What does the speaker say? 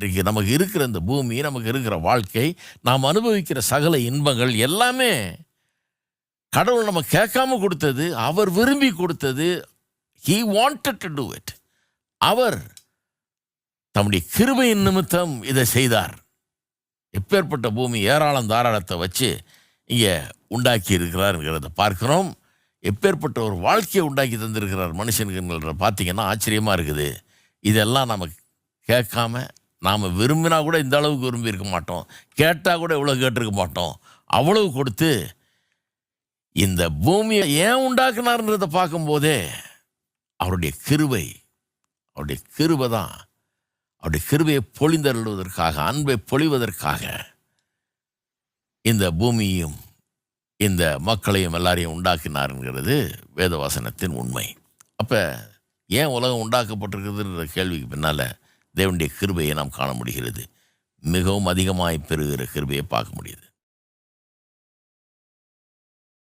இன்றைக்கு நமக்கு இருக்கிற இந்த பூமி நமக்கு இருக்கிற வாழ்க்கை நாம் அனுபவிக்கிற சகல இன்பங்கள் எல்லாமே கடவுள் நம்ம கேட்காம கொடுத்தது அவர் விரும்பி கொடுத்தது he wanted to do it அவர் தம்முடைய கிருபையின் நிமித்தம் இதை செய்தார். எப்பேற்பட்ட பூமி ஏராளம் தாராளத்தை வச்சு இங்கே உண்டாக்கி இருக்கிறாருங்கிறத பார்க்குறோம். எப்பேற்பட்ட ஒரு வாழ்க்கையை உண்டாக்கி தந்திருக்கிறார் மனுஷனுக்குங்கிறத பார்த்தீங்கன்னா ஆச்சரியமாக இருக்குது. இதெல்லாம் நம்ம கேட்காம நாம் விரும்பினா கூட இந்த அளவுக்கு விரும்பி இருக்க மாட்டோம். கேட்டால் கூட இவ்வளோ கேட்டிருக்க மாட்டோம். அவ்வளவு கொடுத்து இந்த பூமியை ஏன் உண்டாக்குனார்ன்றதை பார்க்கும்போதே அவருடைய கிருபை அவருடைய கிருபை தான். அவருடைய கிருபையை பொழிந்தருள்வதற்காக அன்பை பொழிவதற்காக இந்த பூமியையும் இந்த மக்களையும் எல்லாரையும் உண்டாக்கினாருங்கிறது வேதவாசனத்தின் உண்மை. அப்போ ஏன் உலகம் உண்டாக்கப்பட்டிருக்குதுன்ற கேள்விக்கு பின்னால் தேவனுடைய கிருபையை நாம் காண முடிகிறது. மிகவும் அதிகமாய் பெறுகிற கிருபையை பார்க்க முடியுது.